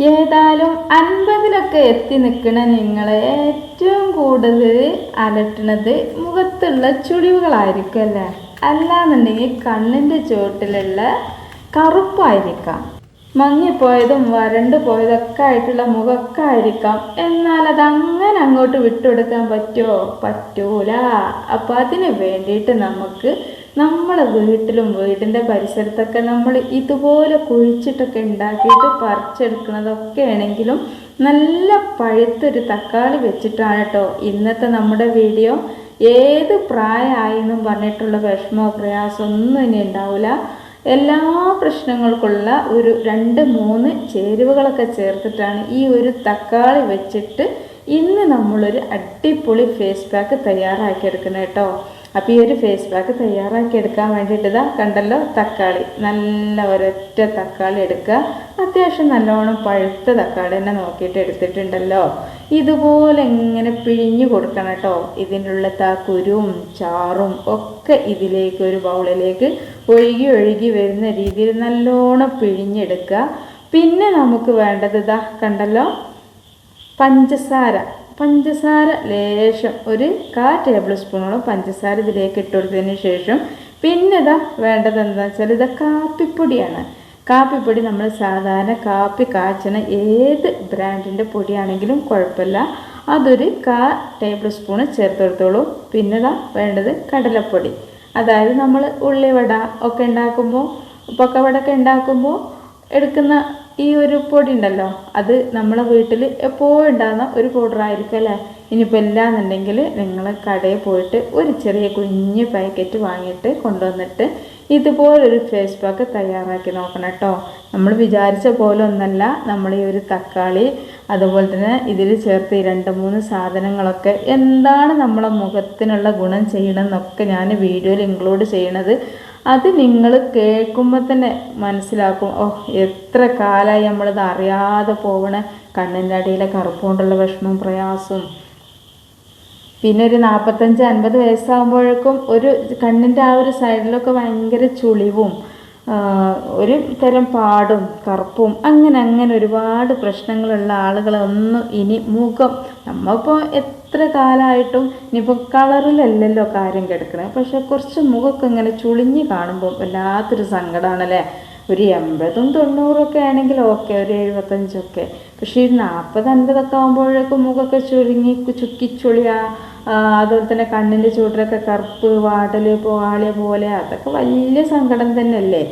ഏതായാലും അൻപതിലൊക്കെ എത്തി നിൽക്കുന്ന നിങ്ങളെ ഏറ്റവും കൂടുതൽ അലട്ടണത് മുഖത്തുള്ള ചുളിവുകളായിരിക്കും അല്ലേ അല്ലാന്നുണ്ടെങ്കിൽ കണ്ണിന്റെ ചുവട്ടിലുള്ള കറുപ്പായിരിക്കാം. മങ്ങിപ്പോയതും വരണ്ടു പോയതൊക്കെ ആയിട്ടുള്ള മുഖമൊക്കെ ആയിരിക്കാം. എന്നാൽ അത് അങ്ങനെ അങ്ങോട്ട് വിട്ടുകൊടുക്കാൻ പറ്റുമോ? പറ്റൂല. അപ്പം അതിന് വേണ്ടിയിട്ട് നമുക്ക് നമ്മളെ വീട്ടിലും വീടിന്റെ പരിസരത്തൊക്കെ നമ്മൾ ഇതുപോലെ കുഴിച്ചിട്ടൊക്കെ ഉണ്ടാക്കിയിട്ട് പറിച്ചെടുക്കുന്നതൊക്കെ ആണെങ്കിലും നല്ല പഴുത്തൊരു തക്കാളി വെച്ചിട്ടാണ് കേട്ടോ ഇന്നത്തെ നമ്മുടെ വീഡിയോ. ഏത് പ്രായമായി എന്നും പറഞ്ഞിട്ടുള്ള വിഷമോ പ്രയാസമോ ഒന്നും ഇനി ഉണ്ടാവില്ല. എല്ലാ പ്രശ്നങ്ങൾക്കുള്ള ഒരു രണ്ട് മൂന്ന് ചേരുവകളൊക്കെ ചേർത്തിട്ടാണ് ഈ ഒരു തക്കാളി വെച്ചിട്ട് ഇന്ന് നമ്മളൊരു അടിപൊളി ഫേസ് പാക്ക് തയ്യാറാക്കി എടുക്കുന്നത് കേട്ടോ. അപ്പോൾ ഈ ഒരു ഫേസ് പാക്ക് തയ്യാറാക്കി എടുക്കാൻ വേണ്ടിയിട്ട് ഇതാ കണ്ടല്ലോ തക്കാളി. നല്ല ഒരൊറ്റ തക്കാളി എടുക്കുക അത്യാവശ്യം നല്ലോണം പഴുത്ത തക്കാളി തന്നെ നോക്കിയിട്ട് എടുത്തിട്ടുണ്ടല്ലോ. ഇതുപോലെ എങ്ങനെ പിഴിഞ്ഞു കൊടുക്കണം കേട്ടോ. ഇതിനുള്ള ആ കുരുവും ചാറും ഒക്കെ ഇതിലേക്ക് ഒരു ബൗളിലേക്ക് ഒഴുകി ഒഴുകി വരുന്ന രീതിയിൽ നല്ലോണം പിഴിഞ്ഞെടുക്കുക പിന്നെ നമുക്ക് വേണ്ടത് ഇതാ കണ്ടല്ലോ പഞ്ചസാര. പഞ്ചസാര ലേശം ഒരു കാ ടേബിൾ സ്പൂണോളം പഞ്ചസാര ഇതിലേക്ക് ഇട്ട് കൊടുത്തതിന് ശേഷം പിന്നെ ഇതാ വേണ്ടത് എന്താണെന്ന് വെച്ചാൽ ഇത് കാപ്പിപ്പൊടിയാണ്. കാപ്പിപ്പൊടി നമ്മൾ സാധാരണ കാപ്പി കാച്ചണ ഏത് ബ്രാൻഡിന്റെ പൊടിയാണെങ്കിലും കുഴപ്പമില്ല. അതൊരു കാ ടേബിൾ സ്പൂണ് ചേർത്ത് കൊടുത്തോളൂ. പിന്നെ ഇതാ വേണ്ടത് കടലപ്പൊടി. അതായത് നമ്മൾ ഉള്ളിവട ഒക്കെ ഉണ്ടാക്കുമ്പോൾ പൊക്കവട ഒക്കെ ഉണ്ടാക്കുമ്പോൾ എടുക്കുന്ന ഈ ഒരു പൊടി ഉണ്ടല്ലോ അത് നമ്മളെ വീട്ടിൽ എപ്പോഴും ഉണ്ടാകുന്ന ഒരു പൗഡർ ആയിരിക്കും അല്ലേ? ഇനിയിപ്പോൾ ഇല്ലാന്നുണ്ടെങ്കിൽ നിങ്ങൾ കടയിൽ പോയിട്ട് ഒരു ചെറിയ കുഞ്ഞ് പാക്കറ്റ് വാങ്ങിയിട്ട് കൊണ്ടുവന്നിട്ട് ഇതുപോലൊരു ഫേസ് പാക്ക് തയ്യാറാക്കി നോക്കണം കേട്ടോ. നമ്മൾ വിചാരിച്ച പോലെ ഒന്നല്ല നമ്മൾ ഈ ഒരു തക്കാളി അതുപോലെ തന്നെ ഇതിൽ ചേർത്ത് ഈ രണ്ട് മൂന്ന് സാധനങ്ങളൊക്കെ എന്താണ് നമ്മളെ മുഖത്തിനുള്ള ഗുണം ചെയ്യണമെന്നൊക്കെ ഞാൻ വീഡിയോയിൽ ഇൻക്ലൂഡ് ചെയ്യണത്. അത് നിങ്ങൾ കേൾക്കുമ്പോൾ തന്നെ മനസ്സിലാക്കും. ഓ എത്ര കാലമായി നമ്മളിത് അറിയാതെ പോകണ കണ്ണിന്റെ അടിയിലെ കറുപ്പ് കൊണ്ടുള്ള വിഷമവും പ്രയാസവും പിന്നെ ഒരു നാൽപ്പത്തഞ്ച് അൻപത് വയസ്സാകുമ്പോഴേക്കും ഒരു കണ്ണിന്റെ ആ ഒരു സൈഡിലൊക്കെ ഭയങ്കര ചുളിവും. ഒരു തരം പാടും കറുപ്പും അങ്ങനെ അങ്ങനെ ഒരുപാട് പ്രശ്നങ്ങളുള്ള ആളുകളെ ഒന്ന് ഇനി മുഖം. നമ്മളിപ്പോൾ എത്ര കാലമായിട്ടും ഇനിയിപ്പോൾ കളറിലല്ലല്ലോ കാര്യം കിടക്കണേ. പക്ഷെ കുറച്ച് മുഖമൊക്കെ ഇങ്ങനെ ചുളിഞ്ഞ് കാണുമ്പോൾ വല്ലാത്തൊരു സങ്കടമാണല്ലേ ഒരു എൺപതും തൊണ്ണൂറൊക്കെ ആണെങ്കിൽ ഓക്കെ ഒരു എഴുപത്തഞ്ചൊക്കെ. പക്ഷേ ഈ നാൽപ്പത് അൻപതൊക്കെ ആകുമ്പോഴേക്കും മുഖമൊക്കെ ചുരുങ്ങി ചുക്കിച്ചുളിയ അതുപോലെ തന്നെ കണ്ണിന്റെ ചൂട്ടിലൊക്കെ കറുപ്പ് വാടൽ പോവാളിയ പോലെ അതൊക്കെ വലിയ സങ്കടം തന്നെയല്ലേ?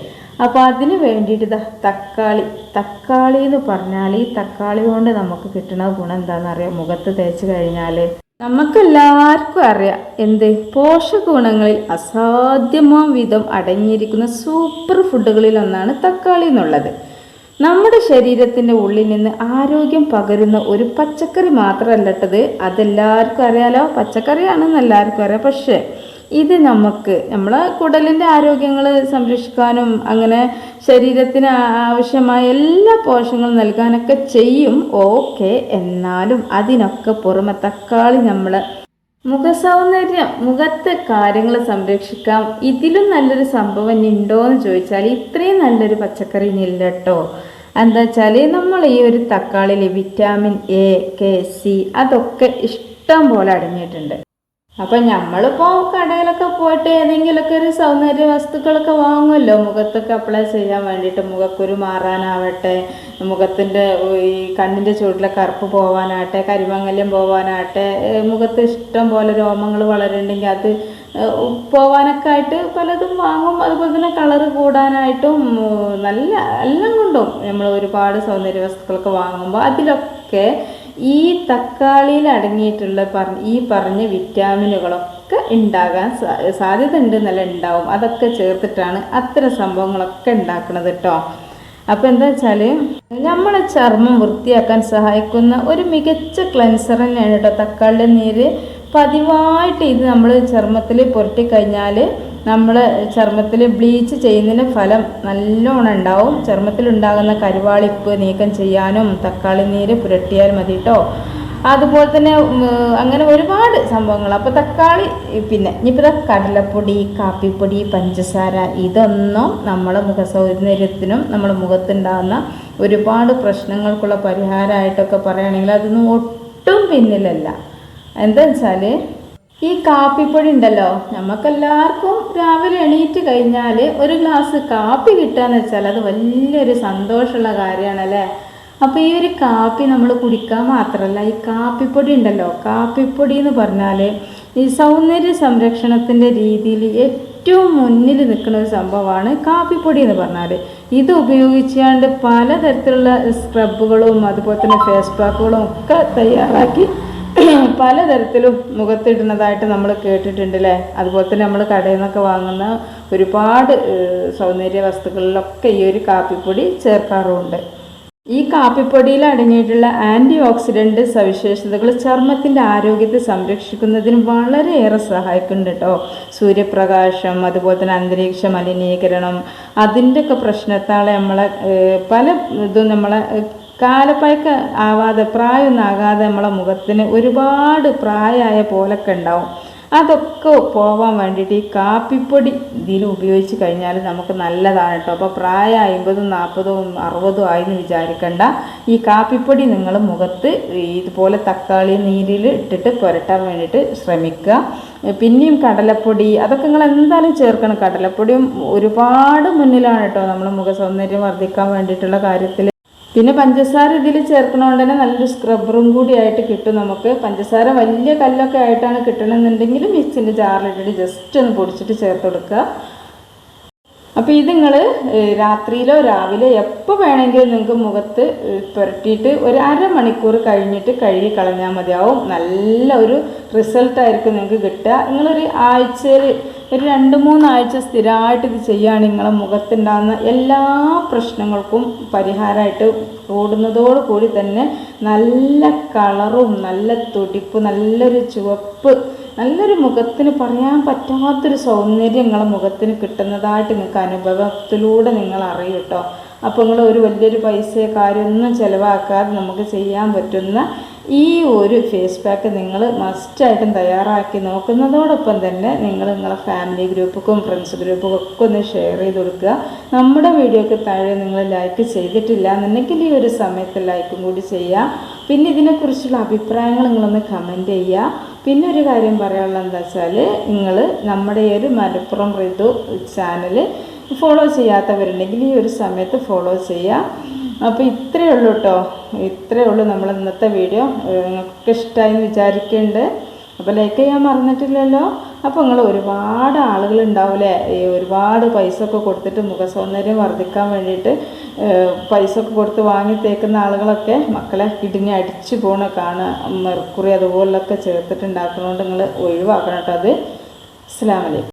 അപ്പോൾ അതിന് വേണ്ടിയിട്ട് ഇതാ തക്കാളി. തക്കാളി എന്ന് പറഞ്ഞാൽ ഈ തക്കാളി കൊണ്ട് നമുക്ക് കിട്ടുന്ന ഗുണം എന്താണെന്നറിയാം മുഖത്ത് തേച്ച് കഴിഞ്ഞാൽ നമുക്കെല്ലാവർക്കും അറിയാം എന്ത്? പോഷക ഗുണങ്ങളിൽ അസാധ്യമാം വിധം അടങ്ങിയിരിക്കുന്ന സൂപ്പർ ഫുഡുകളിൽ ഒന്നാണ് തക്കാളി എന്നുള്ളത്. നമ്മുടെ ശരീരത്തിന്റെ ഉള്ളിൽ നിന്ന് ആരോഗ്യം പകരുന്ന ഒരു പച്ചക്കറി മാത്രമല്ലട്ടത്. അതെല്ലാവർക്കും അറിയാലോ. പച്ചക്കറിയാണെന്ന് എല്ലാവർക്കും അറിയാം. പക്ഷേ ഇത് നമുക്ക് നമ്മളെ കുടലിന്റെ ആരോഗ്യങ്ങൾ സംരക്ഷിക്കാനും അങ്ങനെ ശരീരത്തിന് ആവശ്യമായ എല്ലാ പോഷകങ്ങളും നൽകാനൊക്കെ ചെയ്യും. ഓക്കെ എന്നാലും അതിനൊക്കെ പുറമെ തക്കാളി നമ്മളെ മുഖസൗന്ദര്യം മുഖത്തെ കാര്യങ്ങൾ സംരക്ഷിക്കാം. ഇതിലും നല്ലൊരു സംഭവം ഉണ്ടോ എന്ന് ചോദിച്ചാൽ ഇത്രയും നല്ലൊരു പച്ചക്കറി ഇല്ല കേട്ടോ എന്താ വെച്ചാൽ നമ്മൾ ഈ ഒരു തക്കാളിയിൽ വിറ്റാമിൻ എ കെ സി അതൊക്കെ ഇഷ്ടം പോലെ അടങ്ങിയിട്ടുണ്ട്. അപ്പം നമ്മളിപ്പോൾ കടയിലൊക്കെ പോയിട്ട് ഏതെങ്കിലുമൊക്കെ ഒരു സൗന്ദര്യ വസ്തുക്കളൊക്കെ വാങ്ങുമല്ലോ. മുഖത്തൊക്കെ അപ്ലൈ ചെയ്യാൻ വേണ്ടിയിട്ട് മുഖക്കുരു മാറാനാവട്ടെ മുഖത്തിന്റെ ഈ കണ്ണിന്റെ ചുവട്ടിലെ കറുപ്പ് പോവാനാവട്ടെ കരിമങ്ങല്യം പോവാനാവട്ടെ മുഖത്ത് ഇഷ്ടം പോലെ രോമങ്ങൾ വളരുന്നുണ്ടെങ്കിൽ അത് പോവാനൊക്കെ ആയിട്ട് പലതും വാങ്ങും. അതുപോലെ തന്നെ കളറ് കൂടാനായിട്ടും നല്ല എല്ലാം കൊണ്ടും നമ്മൾ ഒരുപാട് സൗന്ദര്യ വസ്തുക്കളൊക്കെ വാങ്ങുമ്പോൾ അതിലൊക്കെ ഈ തക്കാളിയിൽ അടങ്ങിയിട്ടുള്ള ഈ പറഞ്ഞ വിറ്റാമിനുകളൊക്കെ ഉണ്ടാകാൻ സാധ്യത ഉണ്ട് എന്നല്ല ഉണ്ടാവും. അതൊക്കെ ചേർത്തിട്ടാണ് അത്തരം സംഭവങ്ങളൊക്കെ ഉണ്ടാക്കുന്നത് കേട്ടോ അപ്പോൾ എന്താ വെച്ചാൽ നമ്മളെ ചർമ്മം വൃത്തിയാക്കാൻ സഹായിക്കുന്ന ഒരു മികച്ച ക്ലെൻസർ തന്നെയാണ് കേട്ടോ തക്കാളിയുടെ നീര്. പതിവായിട്ട് ഇത് നമ്മൾ ചർമ്മത്തിൽ പുരട്ടി കഴിഞ്ഞാൽ നമ്മൾ ചർമ്മത്തിൽ ബ്ലീച്ച് ചെയ്യുന്നതിന് ഫലം നല്ലോണം ഉണ്ടാവും. ചർമ്മത്തിൽ ഉണ്ടാകുന്ന കരുവാളിപ്പ് നീക്കം ചെയ്യാനും തക്കാളി നീര് പുരട്ടിയാൽ മതി കേട്ടോ അതുപോലെ തന്നെ അങ്ങനെ ഒരുപാട് സംഭവങ്ങൾ. അപ്പോൾ തക്കാളി പിന്നെ ഇനിയിപ്പോൾ കടലപ്പൊടി കാപ്പിപ്പൊടി പഞ്ചസാര ഇതൊന്നും നമ്മളെ മുഖ സൗന്ദര്യത്തിനും നമ്മുടെ മുഖത്തുണ്ടാകുന്ന ഒരുപാട് പ്രശ്നങ്ങൾക്കുള്ള പരിഹാരമായിട്ടൊക്കെ പറയുകയാണെങ്കിൽ അതൊന്നും ഒട്ടും പിന്നിലല്ല. എന്താ വെച്ചാൽ ഈ കാപ്പിപ്പൊടി ഉണ്ടല്ലോ നമുക്കെല്ലാവർക്കും രാവിലെ എണീറ്റ് കഴിഞ്ഞാൽ ഒരു ഗ്ലാസ് കാപ്പി കിട്ടുകയെന്ന് വെച്ചാൽ അത് വലിയൊരു സന്തോഷമുള്ള കാര്യമാണല്ലേ? അപ്പോൾ ഈ ഒരു കാപ്പി നമ്മൾ കുടിക്കാൻ മാത്രമല്ല ഈ കാപ്പിപ്പൊടി ഉണ്ടല്ലോ കാപ്പിപ്പൊടി എന്ന് പറഞ്ഞാൽ ഈ സൗന്ദര്യ സംരക്ഷണത്തിന്റെ രീതിയിൽ ഏറ്റവും മുന്നിൽ നിൽക്കുന്ന ഒരു സംഭവമാണ് കാപ്പിപ്പൊടി എന്ന് പറഞ്ഞാൽ ഇത് ഉപയോഗിച്ചാണ്ട് പലതരത്തിലുള്ള സ്ക്രബുകളും അതുപോലെ തന്നെ ഫേസ് പാക്കുകളും ഒക്കെ തയ്യാറാക്കി പലതരത്തിലും മുഖത്തിടുന്നതായിട്ട് നമ്മൾ കേട്ടിട്ടുണ്ട് അല്ലേ അതുപോലെ തന്നെ നമ്മൾ കടയിൽ നിന്നൊക്കെ വാങ്ങുന്ന ഒരുപാട് സൗന്ദര്യ വസ്തുക്കളിലൊക്കെ ഈ ഒരു കാപ്പിപ്പൊടി ചേർക്കാറുമുണ്ട്. ഈ കാപ്പിപ്പൊടിയിൽ അടങ്ങിയിട്ടുള്ള ആന്റി ഓക്സിഡന്റ് സവിശേഷതകൾ ചർമ്മത്തിന്റെ ആരോഗ്യത്തെ സംരക്ഷിക്കുന്നതിന് വളരെയേറെ സഹായിക്കുന്നുണ്ട് കേട്ടോ. സൂര്യപ്രകാശം അതുപോലെ തന്നെ അന്തരീക്ഷ മലിനീകരണം അതിന്റെയൊക്കെ പ്രശ്നത്താൽ നമ്മളെ പല ഇതും നമ്മളെ കാലപ്പഴക്ക ആവാതെ പ്രായമൊന്നും ആകാതെ നമ്മളെ മുഖത്തിന് ഒരുപാട് പ്രായമായ പോലൊക്കെ ഉണ്ടാവും. അതൊക്കെ പോവാൻ വേണ്ടിയിട്ട് ഈ കാപ്പിപ്പൊടി ഇതിൽ ഉപയോഗിച്ച് കഴിഞ്ഞാൽ നമുക്ക് നല്ലതാണ് കേട്ടോ. അപ്പോൾ പ്രായം അമ്പതും നാൽപ്പതും അറുപതും ആയെന്ന് വിചാരിക്കണ്ട. ഈ കാപ്പിപ്പൊടി നിങ്ങൾ മുഖത്ത് ഇതുപോലെ തക്കാളി നീരിൽ ഇട്ടിട്ട് പുരട്ടാൻ വേണ്ടിയിട്ട് ശ്രമിക്കുക. പിന്നെയും കടലപ്പൊടി അതൊക്കെ നിങ്ങൾ എന്തായാലും ചേർക്കണം. കടലപ്പൊടിയും ഒരുപാട് മുന്നിലാണ് കേട്ടോ നമ്മൾ മുഖ സൗന്ദര്യം വർദ്ധിക്കാൻ വേണ്ടിയിട്ടുള്ള കാര്യത്തിൽ പിന്നെ പഞ്ചസാര ഇതിൽ ചേർക്കണോണ്ട് തന്നെ നല്ലൊരു സ്ക്രബറും കൂടി ആയിട്ട് കിട്ടും നമുക്ക്. പഞ്ചസാര വലിയ കല്ലൊക്കെ ആയിട്ടാണ് കിട്ടണമെന്നുണ്ടെങ്കിൽ മിക്സിന്റെ ജാറിലിട്ടിട്ട് ജസ്റ്റ് ഒന്ന് പൊടിച്ചിട്ട് ചേർത്ത് കൊടുക്കുക. അപ്പോൾ ഇത് നിങ്ങൾ രാത്രിയിലോ രാവിലെ എപ്പോൾ വേണമെങ്കിലും നിങ്ങൾക്ക് മുഖത്ത് പുരട്ടിയിട്ട് ഒരു അരമണിക്കൂർ കഴിഞ്ഞിട്ട് കഴുകി കളഞ്ഞാൽ മതിയാവും. നല്ല ഒരു റിസൾട്ടായിരിക്കും നിങ്ങൾക്ക് കിട്ടുക. നിങ്ങളൊരു ആഴ്ചയിൽ ഒരു രണ്ട് മൂന്നാഴ്ച സ്ഥിരമായിട്ട് ഇത് ചെയ്യുകയാണെങ്കിൽ നിങ്ങളെ മുഖത്തുണ്ടാകുന്ന എല്ലാ പ്രശ്നങ്ങൾക്കും പരിഹാരമായിട്ട് ഓടുന്നതോട് കൂടി തന്നെ നല്ല കളറും നല്ല തുടിപ്പ് നല്ലൊരു ചുവപ്പ് നല്ലൊരു മുഖത്തിന് പറയാൻ പറ്റാത്തൊരു സൗന്ദര്യം നിങ്ങളെ മുഖത്തിന് കിട്ടുന്നതായിട്ട് നിങ്ങൾക്ക് അനുഭവത്തിലൂടെ നിങ്ങൾ അറിയും കേട്ടോ. അപ്പോൾ നിങ്ങൾ ഒരു വലിയൊരു പൈസയോ കാര്യമൊന്നും ചിലവാക്കാതെ നമുക്ക് ചെയ്യാൻ പറ്റുന്ന ഈ ഒരു ഫേസ് പാക്ക് നിങ്ങൾ മസ്റ്റായിട്ടും തയ്യാറാക്കി നോക്കുന്നതോടൊപ്പം തന്നെ നിങ്ങൾ നിങ്ങളെ ഫാമിലി ഗ്രൂപ്പുക്കും ഫ്രണ്ട്സ് ഗ്രൂപ്പും ഒക്കെ ഒന്ന് ഷെയർ ചെയ്ത് കൊടുക്കുക. നമ്മുടെ വീഡിയോക്ക് താഴെ നിങ്ങൾ ലൈക്ക് ചെയ്തിട്ടില്ല എന്നുണ്ടെങ്കിൽ ഈ ഒരു സമയത്ത് ലൈക്കും കൂടി ചെയ്യാം. പിന്നെ ഇതിനെക്കുറിച്ചുള്ള അഭിപ്രായങ്ങൾ നിങ്ങളൊന്ന് കമന്റ് ചെയ്യുക. പിന്നെ ഒരു കാര്യം പറയാനുള്ളത് എന്താ വെച്ചാൽ നിങ്ങൾ നമ്മുടെ ഈ ഒരു മലപ്പുറം ഋതു ചാനൽ ഫോളോ ചെയ്യാത്തവരുണ്ടെങ്കിൽ ഈ ഒരു സമയത്ത് ഫോളോ ചെയ്യുക അപ്പോൾ ഇത്രയേ ഉള്ളൂ കേട്ടോ ഇത്രയേ ഉള്ളൂ നമ്മൾ ഇന്നത്തെ വീഡിയോ നിങ്ങൾക്ക് ഇഷ്ടമായി എന്ന് വിചാരിക്കുന്നുണ്ട് അപ്പോൾ ലൈക്ക് ചെയ്യാൻ മറന്നിട്ടില്ലല്ലോ. അപ്പോൾ നിങ്ങൾ ഒരുപാട് ആളുകൾ ഉണ്ടാവില്ലേ ഒരുപാട് പൈസ ഒക്കെ കൊടുത്തിട്ട് മുഖസൗന്ദര്യം വർദ്ധിക്കാൻ വേണ്ടിയിട്ട് പൈസ ഒക്കെ കൊടുത്ത് വാങ്ങി തേക്കുന്ന ആളുകളൊക്കെ മക്കളെ കിഡ്നി അടിച്ചു പോണ കാണുക മെർക്കുറി അതുപോലൊക്കെ ചേർത്തിട്ടുണ്ടാക്കുന്നതുകൊണ്ട് നിങ്ങൾ ഒഴിവാക്കണം കേട്ടോ അത്. അസ്സലാമലൈക്കും